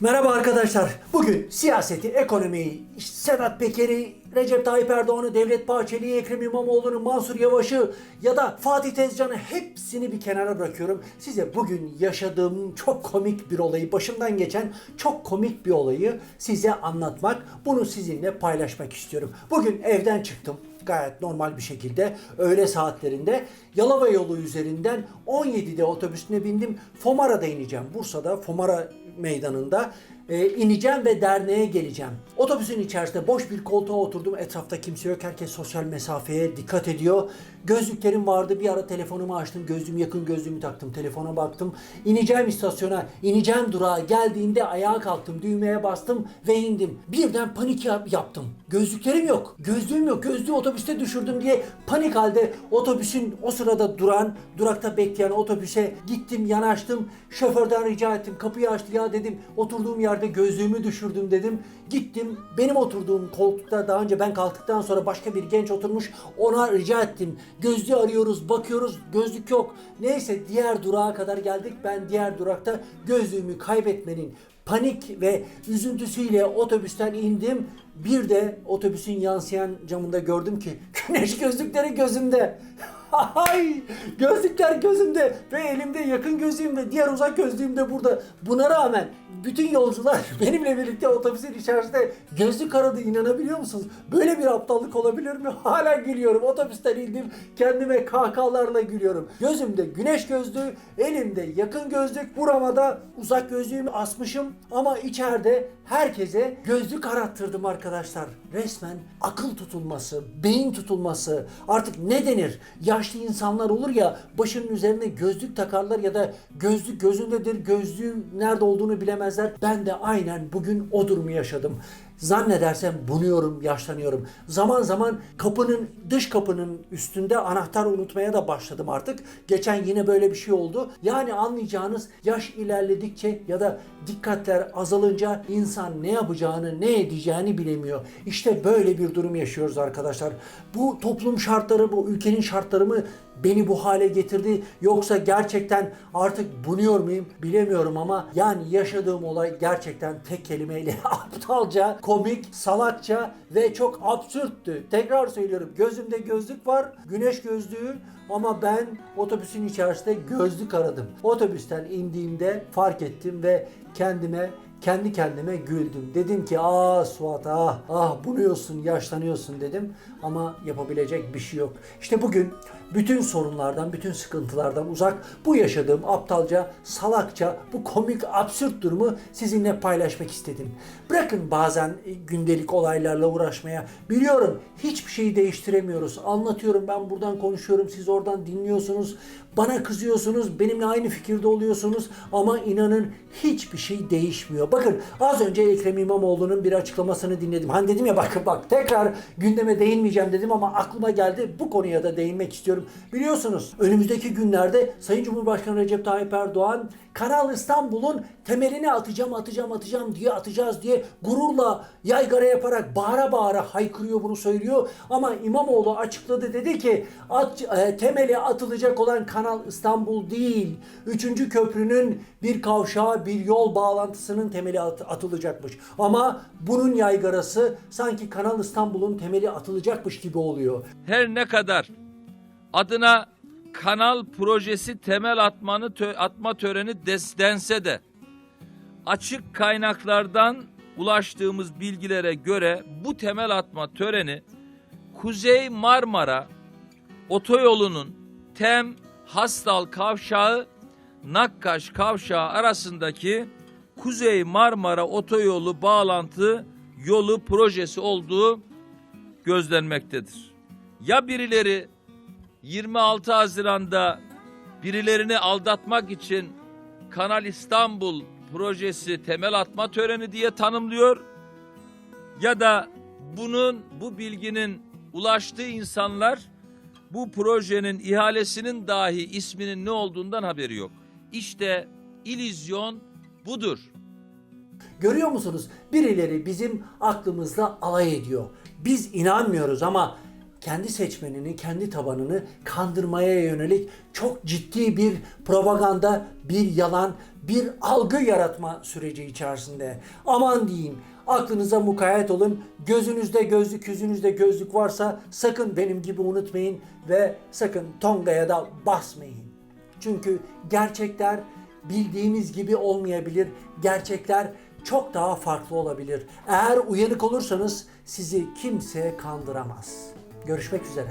Merhaba arkadaşlar. Bugün siyaseti, ekonomiyi, Sedat Peker'i, Recep Tayyip Erdoğan'ı, Devlet Bahçeli'yi, Ekrem İmamoğlu'nu, Mansur Yavaş'ı ya da Fatih Tezcan'ı hepsini bir kenara bırakıyorum. Size bugün yaşadığım çok komik bir olayı, başımdan geçen çok komik bir olayı size anlatmak, bunu sizinle paylaşmak istiyorum. Bugün evden çıktım gayet normal bir şekilde öğle saatlerinde Yalova yolu üzerinden 17'de otobüsüne bindim. Fomara'da ineceğim. Bursa'da Fomara meydanında e, ineceğim ve derneğe geleceğim. Otobüsün içerisinde boş bir koltuğa oturdum. Etrafta kimse yok. Herkes sosyal mesafeye dikkat ediyor. Gözlüklerim vardı. Bir ara telefonumu açtım. Gözlüğüm yakın gözlüğümü taktım. Telefona baktım. İneceğim istasyona, ineceğim durağa geldiğinde ayağa kalktım. Düğmeye bastım ve indim. Birden panik yap- yaptım. Gözlüklerim yok. Gözlüğüm yok. Gözlüğü otobüste düşürdüm diye panik halde otobüsün o sırada duran, durakta bekleyen otobüse gittim, yanaştım. Şoförden rica ettim. Kapıyı açtı ya dedim. Oturduğum yerde gözlüğümü düşürdüm dedim. Gittim. Benim oturduğum koltukta daha önce ben kalktıktan sonra başka bir genç oturmuş. Ona rica ettim. Gözlüğü arıyoruz, bakıyoruz. Gözlük yok. Neyse diğer durağa kadar geldik. Ben diğer durakta gözlüğümü kaybetmenin panik ve üzüntüsüyle otobüsten indim. Bir de otobüsün yansıyan camında gördüm ki güneş gözlükleri gözümde. Ay gözlükler gözümde ve elimde yakın gözlüğüm ve diğer uzak gözlüğüm de burada. Buna rağmen bütün yolcular benimle birlikte otobüsün içerisinde gözlük aradı inanabiliyor musunuz? Böyle bir aptallık olabilir mi? Hala gülüyorum. Otobüsten indim kendime kahkahalarla gülüyorum. Gözümde güneş gözlüğü, elimde yakın gözlük, burama da uzak gözlüğümü asmışım ama içeride herkese gözlük arattırdım arkadaşlar. Resmen akıl tutulması, beyin tutulması, artık ne denir? Yaşlı insanlar olur ya başının üzerine gözlük takarlar ya da gözlük gözündedir, gözlüğün nerede olduğunu bilemezler. Ben de aynen bugün o durumu yaşadım. Zannedersem bunuyorum, yaşlanıyorum. Zaman zaman kapının, dış kapının üstünde anahtar unutmaya da başladım artık. Geçen yine böyle bir şey oldu. Yani anlayacağınız yaş ilerledikçe ya da dikkatler azalınca insan ne yapacağını, ne edeceğini bilemiyor. İşte böyle bir durum yaşıyoruz arkadaşlar. Bu toplum şartları, bu ülkenin şartları mı beni bu hale getirdi yoksa gerçekten artık bunuyor muyum bilemiyorum ama yani yaşadığım olay gerçekten tek kelimeyle aptalca, komik, salakça ve çok absürttü. Tekrar söylüyorum gözümde gözlük var, güneş gözlüğü ama ben otobüsün içerisinde gözlük aradım. Otobüsten indiğimde fark ettim ve kendime kendi kendime güldüm. Dedim ki ah Suat ah ah bunuyorsun yaşlanıyorsun dedim ama yapabilecek bir şey yok. İşte bugün bütün sorunlardan, bütün sıkıntılardan uzak bu yaşadığım aptalca, salakça, bu komik, absürt durumu sizinle paylaşmak istedim. Bırakın bazen e, gündelik olaylarla uğraşmaya. Biliyorum hiçbir şeyi değiştiremiyoruz. Anlatıyorum ben buradan konuşuyorum, siz oradan dinliyorsunuz. Bana kızıyorsunuz, benimle aynı fikirde oluyorsunuz ama inanın hiçbir şey değişmiyor. Bakın az önce Ekrem İmamoğlu'nun bir açıklamasını dinledim. Hani dedim ya bakın bak tekrar gündeme değinmeyeceğim dedim ama aklıma geldi. Bu konuya da değinmek istiyorum. Biliyorsunuz önümüzdeki günlerde Sayın Cumhurbaşkanı Recep Tayyip Erdoğan Kanal İstanbul'un temelini atacağım atacağım atacağım diye atacağız diye gururla yaygara yaparak bağıra bağıra haykırıyor bunu söylüyor. Ama İmamoğlu açıkladı dedi ki at, e, temeli atılacak olan Kanal İstanbul değil. Üçüncü köprünün bir kavşağı bir yol bağlantısının temeli at- atılacakmış. Ama bunun yaygarası sanki Kanal İstanbul'un temeli atılacakmış gibi oluyor. her ne kadar adına kanal projesi temel atmanı tö- atma töreni des- dense de açık kaynaklardan ulaştığımız bilgilere göre bu temel atma töreni Kuzey Marmara otoyolunun Tem Hastal kavşağı Nakkaş kavşağı arasındaki Kuzey Marmara otoyolu bağlantı yolu projesi olduğu gözlenmektedir. Ya birileri 26 Haziran'da birilerini aldatmak için Kanal İstanbul projesi temel atma töreni diye tanımlıyor ya da bunun bu bilginin ulaştığı insanlar bu projenin ihalesinin dahi isminin ne olduğundan haberi yok. İşte illüzyon budur. Görüyor musunuz? Birileri bizim aklımızla alay ediyor. Biz inanmıyoruz ama kendi seçmenini, kendi tabanını kandırmaya yönelik çok ciddi bir propaganda, bir yalan, bir algı yaratma süreci içerisinde. Aman diyeyim, aklınıza mukayyet olun. Gözünüzde gözlük, yüzünüzde gözlük varsa sakın benim gibi unutmayın ve sakın Tonga'ya da basmayın. Çünkü gerçekler bildiğimiz gibi olmayabilir. Gerçekler çok daha farklı olabilir. Eğer uyanık olursanız sizi kimse kandıramaz. Görüşmek üzere.